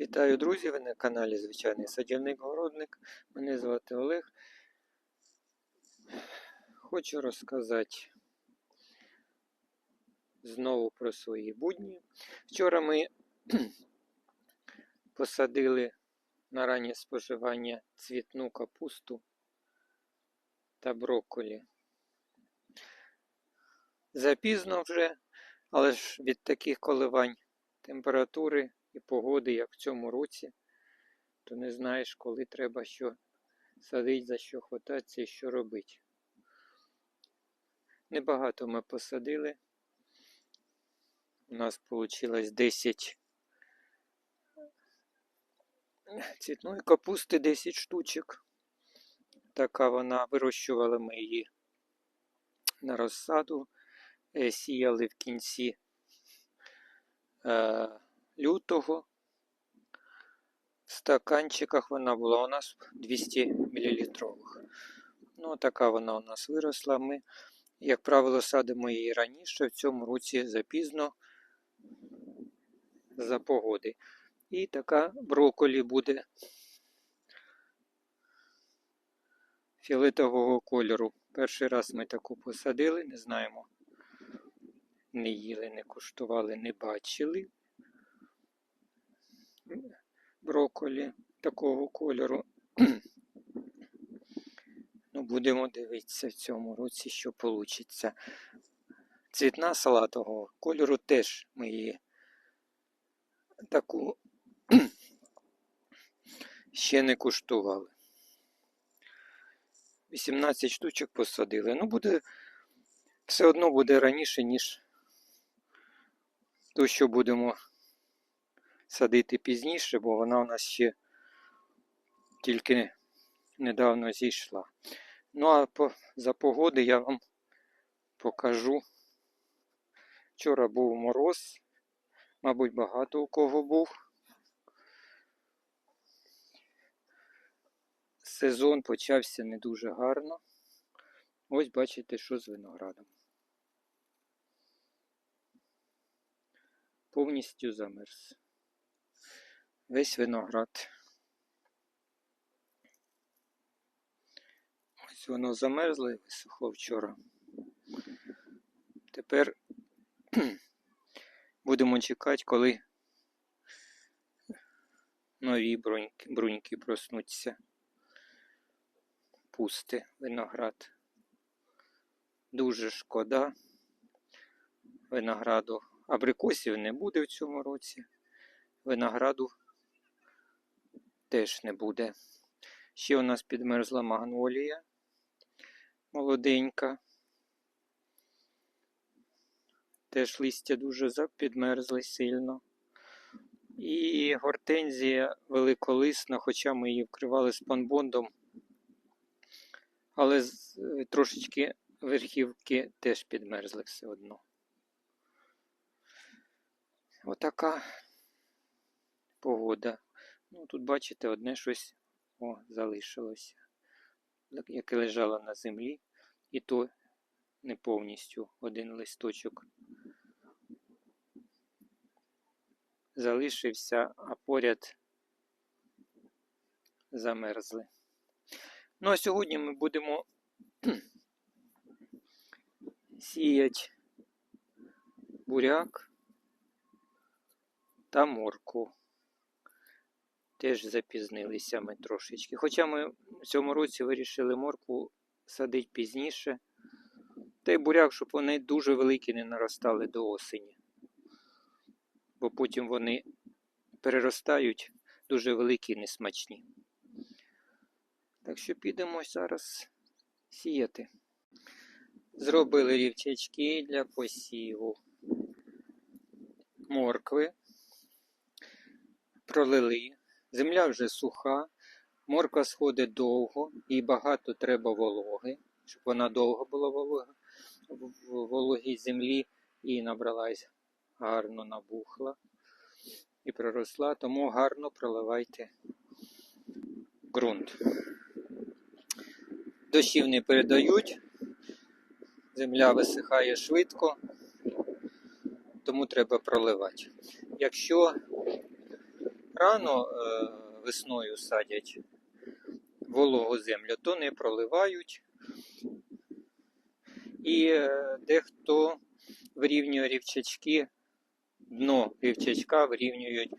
Вітаю, друзі! Ви на каналі Звичайний садівник-городник. Мене звати Олег. Хочу розказати знову про свої будні. Вчора ми посадили на раннє споживання цвітну капусту та брокколі. Запізно вже, але ж від таких коливань температури і погоди, як в цьому році, то не знаєш, коли треба що садити, за що хвататися і що робити. Небагато ми посадили. У нас вийшло 10 цвітної капусти, 10 штучок. Така вона, вирощували ми її на розсаду, е, сіяли в кінці е, лютого. В стаканчиках вона була у нас 200 мл. Ну, така вона у нас виросла. Ми, як правило, садимо її раніше, в цьому році запізно за погоди. І така брокколі буде фіолетового кольору. Перший раз ми таку посадили, не знаємо. Не їли, не куштували, не бачили брокколі такого кольору. ну, будемо дивитися в цьому році, що вийде. Цвітна салатового кольору теж ми її таку ще не куштували. 18 штучок посадили. Ну, буде все одно буде раніше, ніж то, що будемо садити пізніше, бо вона у нас ще тільки недавно зійшла. Ну, а по, за погоди я вам покажу. Вчора був мороз, мабуть, багато у кого був. Сезон почався не дуже гарно. Ось бачите, що з виноградом. Повністю замерз. Весь виноград. Ось воно замерзло і висохло вчора. Тепер будемо чекати, коли нові бруньки, бруньки проснуться. Пусти виноград. Дуже шкода. Винограду абрикосів не буде в цьому році. Винограду теж не буде. Ще у нас підмерзла магнолія молоденька. Теж листя дуже підмерзли сильно. І гортензія великолисна, хоча ми її вкривали спанбондом, але трошечки верхівки теж підмерзли все одно. Отака погода. Ну, тут, бачите, одне щось о, залишилося, яке лежало на землі, і то не повністю один листочок залишився, а поряд замерзли. Ну, а сьогодні ми будемо сіяти буряк та морку. Теж запізнилися ми трошечки. Хоча ми в цьому році вирішили моркву садити пізніше. Та й буряк, щоб вони дуже великі не наростали до осені. Бо потім вони переростають дуже великі і несмачні. Так що підемо зараз сіяти. Зробили рівчачки для посіву моркви, пролили. Земля вже суха, морква сходить довго і багато треба вологи, щоб вона довго була волога в вологій землі і набралась гарно набухла і проросла, тому гарно проливайте ґрунт. Дощів не передають, земля висихає швидко, тому треба проливати. Якщо рано е, весною садять вологу землю, то не проливають. І е, дехто вирівнює рівчачки, дно рівчачка вирівнюють,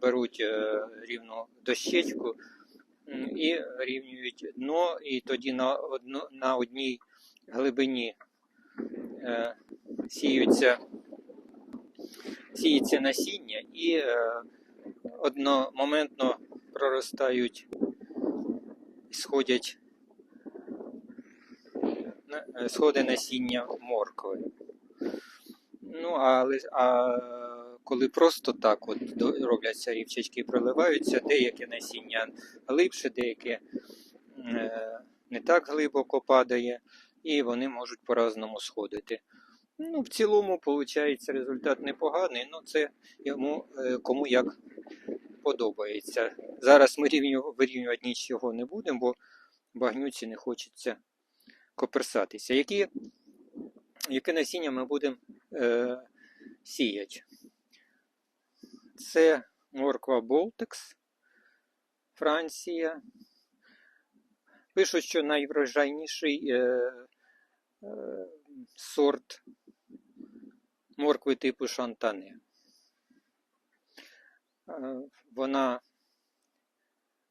беруть е, рівну дощечку і вирівнюють дно, і тоді на, одно, на одній глибині сіються, сіється насіння і одномоментно проростають, сходять е, сходи насіння моркви. Ну, але а коли просто так от робляться рівчачки, проливаються, деяке насіння глибше, деяке е, не так глибоко падає, і вони можуть по-разному сходити. Ну, в цілому, виходить, результат непоганий, ну це йому е, кому як подобається. Зараз ми рівню, вирівнювати нічого не будемо, бо багнюці не хочеться коперсатися. Які, яке насіння ми будемо е, сіяти? Це морква Болтекс, Франція. Пишуть, що найврожайніший е, е, сорт моркви типу Шантане. Е, Вона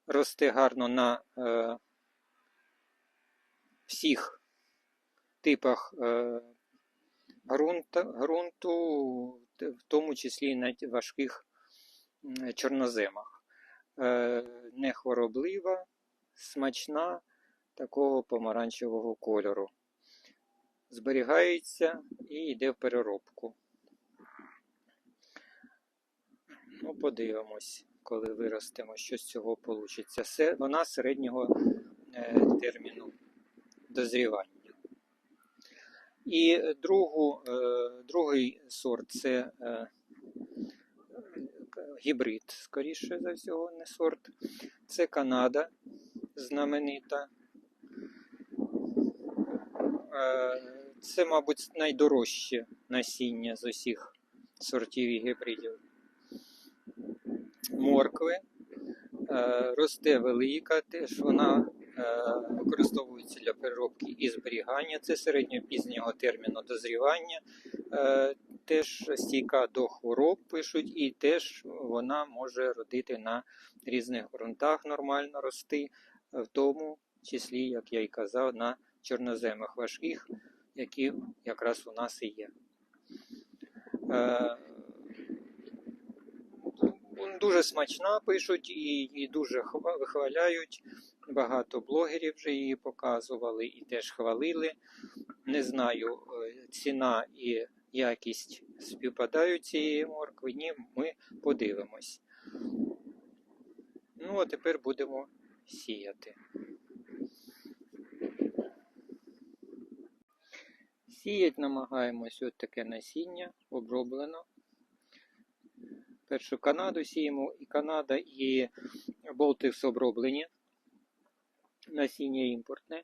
росте гарно на е, всіх типах е, ґрунту, в тому числі і на важких чорноземах. Е, Не хвороблива, смачна, такого помаранчевого кольору. Зберігається і йде в переробку. Ну, подивимось, коли виростемо, що з цього вийде. Вона середнього е, терміну дозрівання. І другу, е, другий сорт це е, гібрид, скоріше за всього, не сорт. Це Канада знаменита. Це, мабуть, найдорожче насіння з усіх сортів і гібридів. Моркви. Е, Росте велика, теж вона е, використовується для переробки і зберігання. Це середньопізнього терміну дозрівання. Е, Теж стійка до хвороб пишуть, і теж вона може родити на різних ґрунтах, нормально рости, в тому числі, як я і казав, на чорноземах важких, які якраз у нас і є. Дуже смачна пишуть і, і дуже хва- вихваляють. Багато блогерів вже її показували і теж хвалили. Не знаю, е, ціна і якість співпадають цієї моркви. Ні, ми подивимось. Ну, а тепер будемо сіяти. Сіять намагаємось от таке насіння, оброблено. Першу Канаду сіємо, і Канада, і Болтикс оброблені. Насіння імпортне.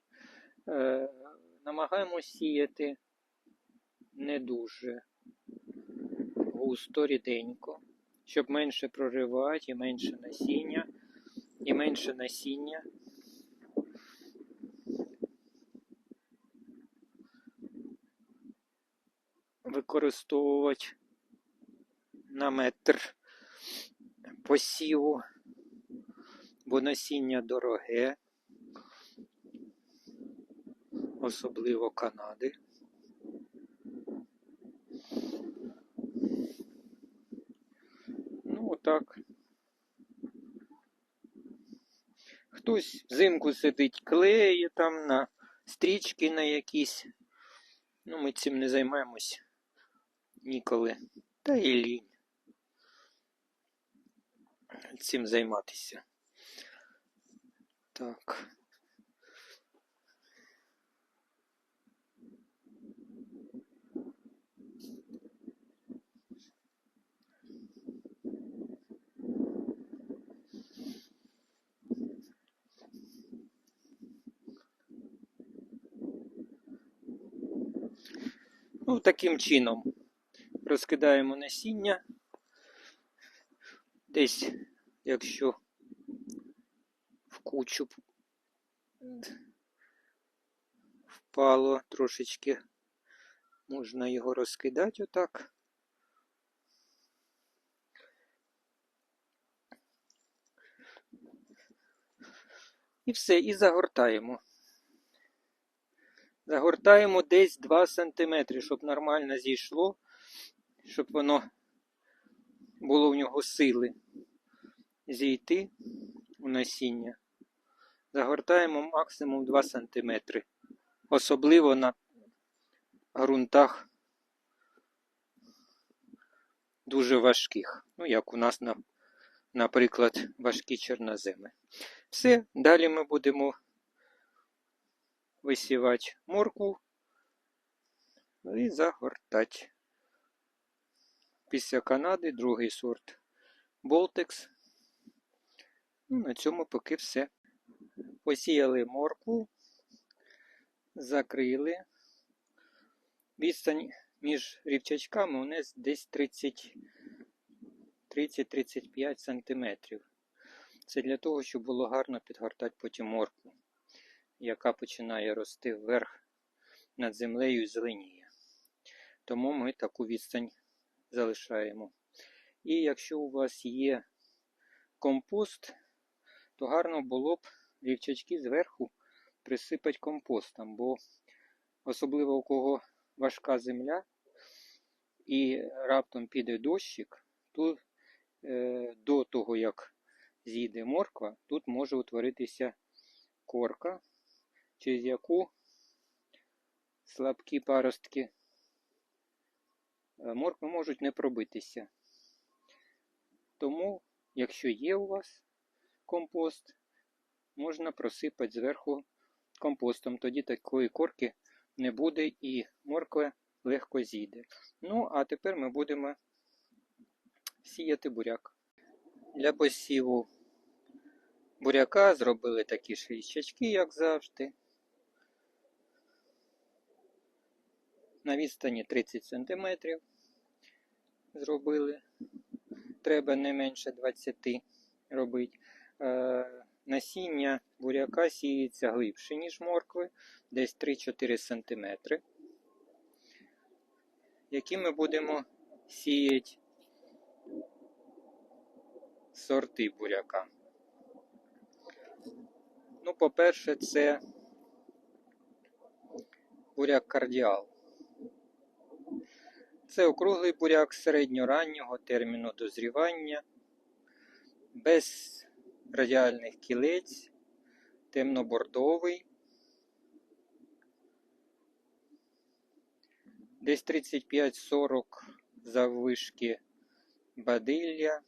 Е, намагаємось сіяти не дуже густо, ріденько, щоб менше проривати і менше насіння, і менше насіння. Використовувати на метр посіву, бо насіння дороге, особливо Канади. Ну, отак. Хтось взимку сидить, клеє там на стрічки на якісь. Ну, ми цим не займаємось ніколи. Та і лінь. Цим займатися. Так. Ну, таким чином розкидаємо насіння. Десь якщо в кучу впало трошечки, можна його розкидати отак. І все, і загортаємо. Загортаємо десь 2 см, щоб нормально зійшло, щоб воно було в нього сили зійти у насіння. Загортаємо максимум 2 см. Особливо на ґрунтах дуже важких. Ну, як у нас, на, наприклад, важкі чорноземи. Все, далі ми будемо висівати моркву і загортати. Після Канади другий сорт Болтекс. Ну, на цьому поки все. Посіяли моркву, закрили. Відстань між рівчачками у нас десь 30 30-35 сантиметрів. Це для того, щоб було гарно підгортати потім моркву, яка починає рости вверх над землею і зеленіє. Тому ми таку відстань залишаємо. І якщо у вас є компост, то гарно було б рівчачки зверху присипати компостом, бо особливо у кого важка земля і раптом піде дощик, то е, до того, як з'їде морква, тут може утворитися корка, через яку слабкі паростки моркви можуть не пробитися. Тому, якщо є у вас компост, можна просипати зверху компостом. Тоді такої корки не буде і морква легко зійде. Ну, а тепер ми будемо сіяти буряк. Для посіву буряка зробили такі ж річачки, як завжди. На відстані 30 см зробили. Треба не менше 20 робити. Е, насіння буряка сіється глибше, ніж моркви, десь 3-4 см. Які ми будемо сіяти сорти буряка. Ну, по-перше, це буряк кардіал. Це округлий буряк середньораннього терміну дозрівання, без радіальних кілець, темнобордовий. Десь 35-40 заввишки бадилля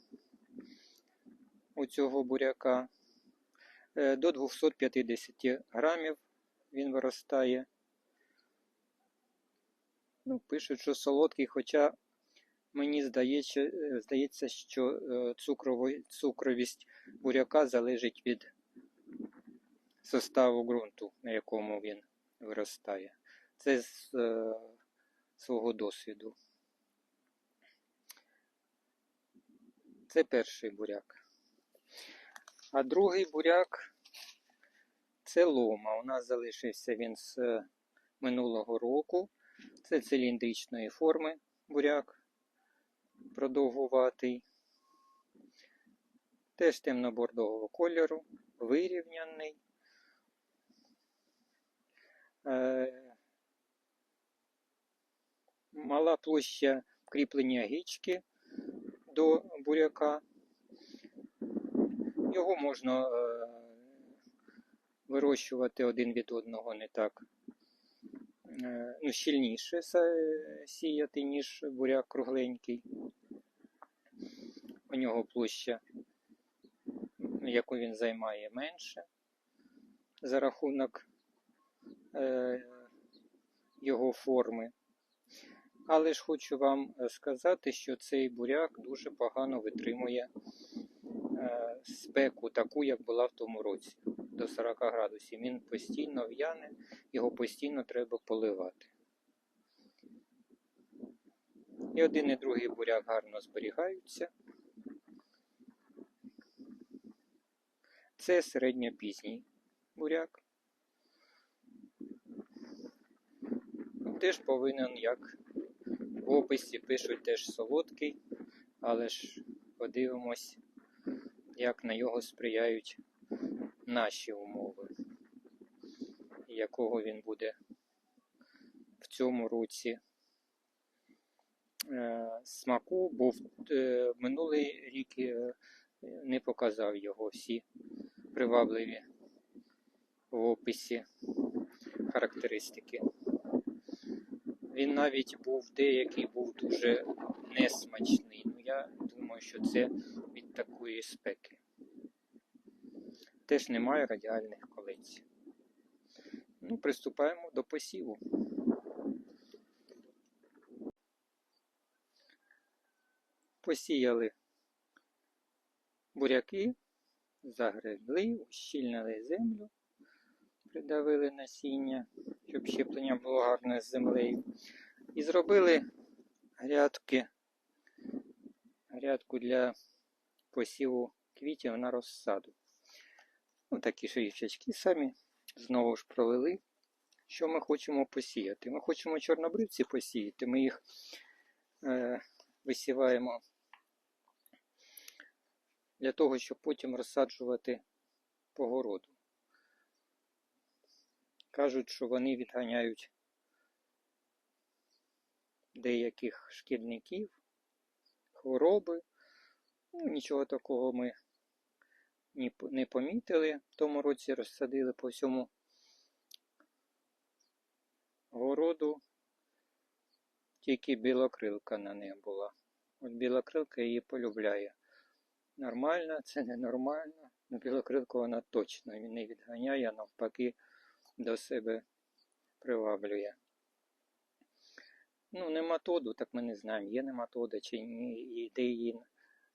у цього буряка. Е, До 250 грамів він виростає. Ну, пишуть, що солодкий, хоча мені здається, е, здається що е, цукровість буряка залежить від составу ґрунту, на якому він виростає. Це з е, свого досвіду. Це перший буряк. А другий буряк це лома. У нас залишився він з е, минулого року. Це циліндричної форми буряк, продовгуватий. Теж темно-бордового кольору, вирівняний. Е, Мала площа кріплення гічки до буряка. Його можна е, вирощувати один від одного не так ну, щільніше сіяти, ніж буряк кругленький. У нього площа, яку він займає, менше за рахунок е, його форми. Але ж хочу вам е, сказати, що цей буряк дуже погано витримує е, спеку, таку, як була в тому році, до 40 градусів. Він постійно в'яне, його постійно треба поливати. І один і другий буряк гарно зберігаються. Це середньопізній буряк. Теж повинен, як в описі пишуть, теж солодкий, але ж подивимось, як на його сприяють наші умови, якого він буде в цьому році е, смаку, бо е, минулий рік е, не показав його всі привабливі в описі характеристики. Він навіть був деякий був дуже несмачний. Ну я думаю, що це від такої спеки. Теж немає радіальних колець. Ну, приступаємо до посіву. Посіяли буряки, загребли, ущільнили землю, придавили насіння, щоб щеплення було гарне з землею. І зробили грядки, грядку для посіву квітів на розсаду. Ну, такі шрифчачки самі знову ж провели. Що ми хочемо посіяти? Ми хочемо чорнобривці посіяти. Ми їх е, висіваємо для того, щоб потім розсаджувати по городу. Кажуть, що вони відганяють деяких шкідників, хвороби. Ну, нічого такого ми не помітили. В тому році розсадили по всьому городу. Тільки білокрилка на них була. От білокрилка її полюбляє. Нормально, це ненормально. Ну, білокрилку вона точно не відганяє, а навпаки до себе приваблює. Ну, нематоду, так ми не знаємо, є нематода чи ні, і де її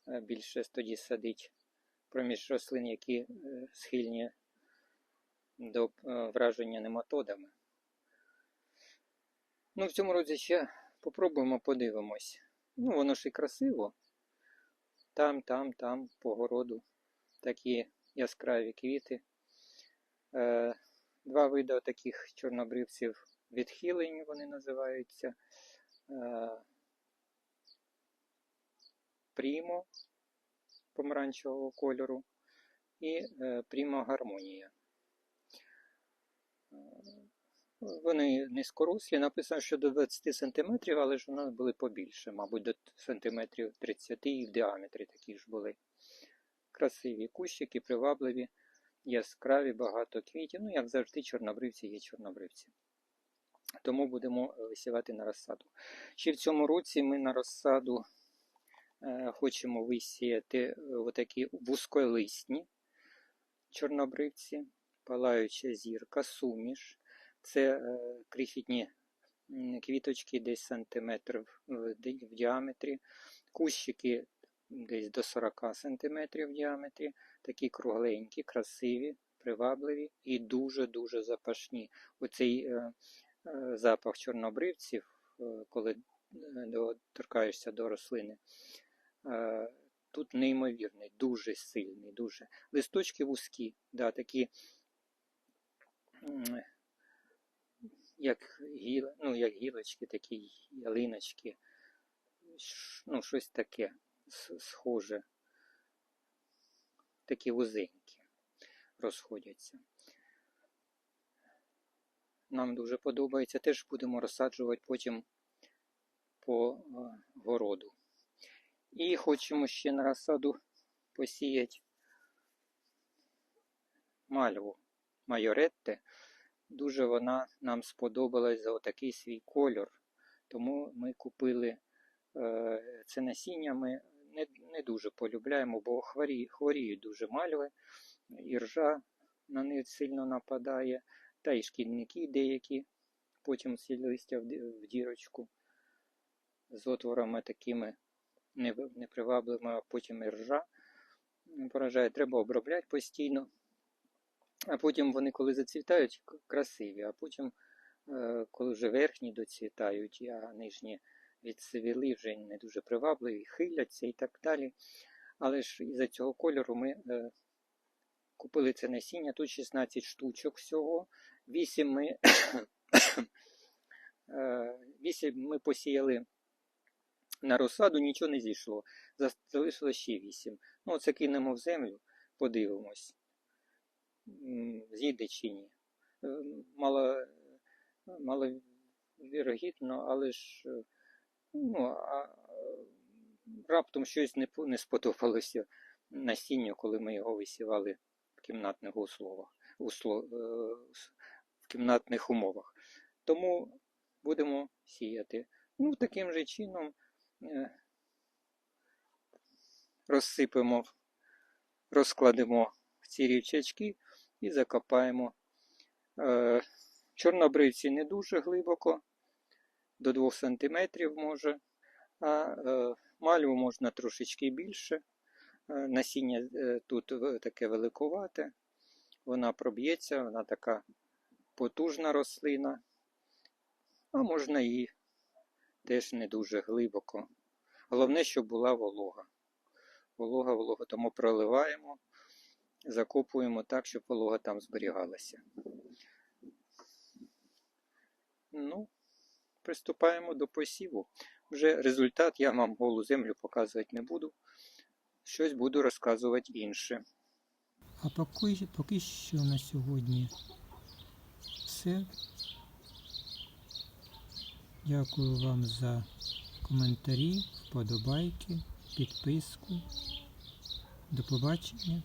е, більше тоді садить проміж рослин, які е, схильні до е, враження нематодами. Ну, в цьому році ще попробуємо, подивимось. Ну, воно ж і красиво. Там, там, там, по городу такі яскраві квіти. Е, Два види таких чорнобривців відхилень вони називаються. Прімо помаранчевого кольору і е, Прімо гармонія. Е, Вони низькорослі, написано, що до 20 см, але ж у нас були побільше, мабуть, до сантиметрів 30 і в діаметрі такі ж були. Красиві кущики, привабливі, яскраві, багато квітів. Ну, як завжди, чорнобривці є чорнобривці. Тому будемо висівати на розсаду. Ще в цьому році ми на розсаду хочемо висіяти е, отакі вузьколисні чорнобривці, палаюча зірка, суміш. Це е, крихітні квіточки десь сантиметрів в діаметрі, кущики десь до 40 сантиметрів в діаметрі, такі кругленькі, красиві, привабливі і дуже-дуже запашні. Оцей е, е, запах чорнобривців, е, коли е, доторкаєшся до рослини, е, тут неймовірний, дуже сильний, дуже. Листочки вузькі, да, такі, як, гіл, ну, як гілочки, такі ялиночки, ну, щось таке схоже. Такі вузенькі розходяться. Нам дуже подобається. Теж будемо розсаджувати потім по е, городу. І хочемо ще на розсаду посіяти мальву майоретте. Дуже вона нам сподобалась за отакий свій кольор. Тому ми купили е, це насіння. Ми не, не дуже полюбляємо, бо хворі, хворіють дуже мальви, і ржа на них сильно нападає, та й шкідники деякі, потім ці листя в дірочку з отворами такими нев- непривабливими, а потім і ржа поражає. Треба обробляти постійно. А потім вони, коли зацвітають, красиві, а потім, е, коли вже верхні доцвітають, а нижні відцвіли, вже не дуже привабливі, хиляться і так далі. Але ж із-за цього кольору ми е, Купили це насіння, тут 16 штучок всього. 8 ми, е, 8 ми посіяли на розсаду, нічого не зійшло. Залишилось ще 8. Ну, це кинемо в землю, подивимось. М, Зійде чи ні. Е, Мало, маловірогідно, але ж е, ну, а, раптом щось не, не сподобалося насінню, коли ми його висівали в кімнатних условах, усло, е, в кімнатних умовах. Тому будемо сіяти. Ну, таким же чином розсипемо, розкладемо в ці рівчачки і закопаємо. Е, Чорнобривці не дуже глибоко, до 2 см може, а е, мальву можна трошечки більше. Е, Насіння тут таке великувате, вона проб'ється, вона така потужна рослина, а можна і теж не дуже глибоко. Головне, щоб була волога. Волога, волога, тому проливаємо, закопуємо так, щоб волога там зберігалася. Ну, приступаємо до посіву. Вже результат я вам голу землю показувати не буду. Щось буду розказувати інше. А поки, поки що на сьогодні все. Дякую вам за коментарі, вподобайки, підписку. До побачення.